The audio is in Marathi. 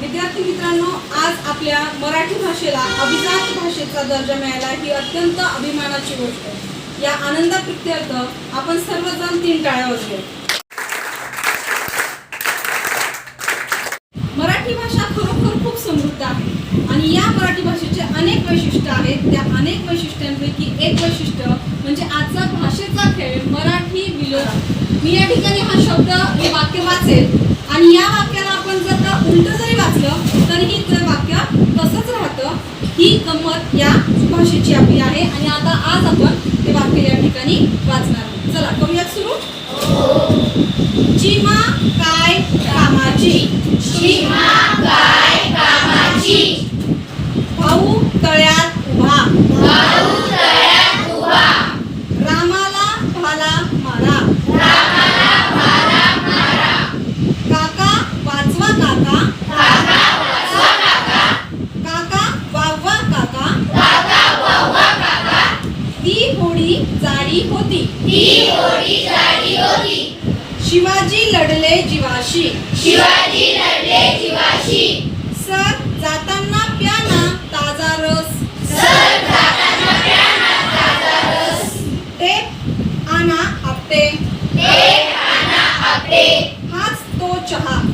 विद्यार्थी मित्रांनो आज आपल्या मराठी भाषेला अभिजात भाषेचा दर्जा मिळाला ही अत्यंत अभिमानाची गोष्ट आहे. या आनंदाप्रित्यर्थ आपण सर्वजण तीन टाळ्या वाजवूया मराठी भाषा खरोखर खूप समृद्ध आहे आणि या मराठी भाषेचे अनेक वैशिष्ट्य आहेत. त्या अनेक वैशिष्ट्यांपैकी एक वैशिष्ट्य म्हणजे आजचा भाषेचा खेळ मराठी विलोरा. मी या ठिकाणी हा शब्द हे वाक्य वाचेल. आणि या वाक्याला आपण जर का उलट जरी वाचलं तरीही ते वाक्य तसंच राहतं. ही गंमत या भाषेची आपली आहे. आणि आता आज आपण ते वाक्य या ठिकाणी वाचणार आहोत. चला करूयात सुरू? जिमा काय कामाची? सीमा काय कामाची? भाऊ तळ्यात जाडी होती. ती होडी जाडी होती. शिवाजी लढले जीवाशी. शिवाजी लढले जीवाशी. सर जाताना प्याना ताजा रस. सर जाताना प्याना ताजा रस. आपटे आणा आपटे. हाच तो चहा हाच तो चहा.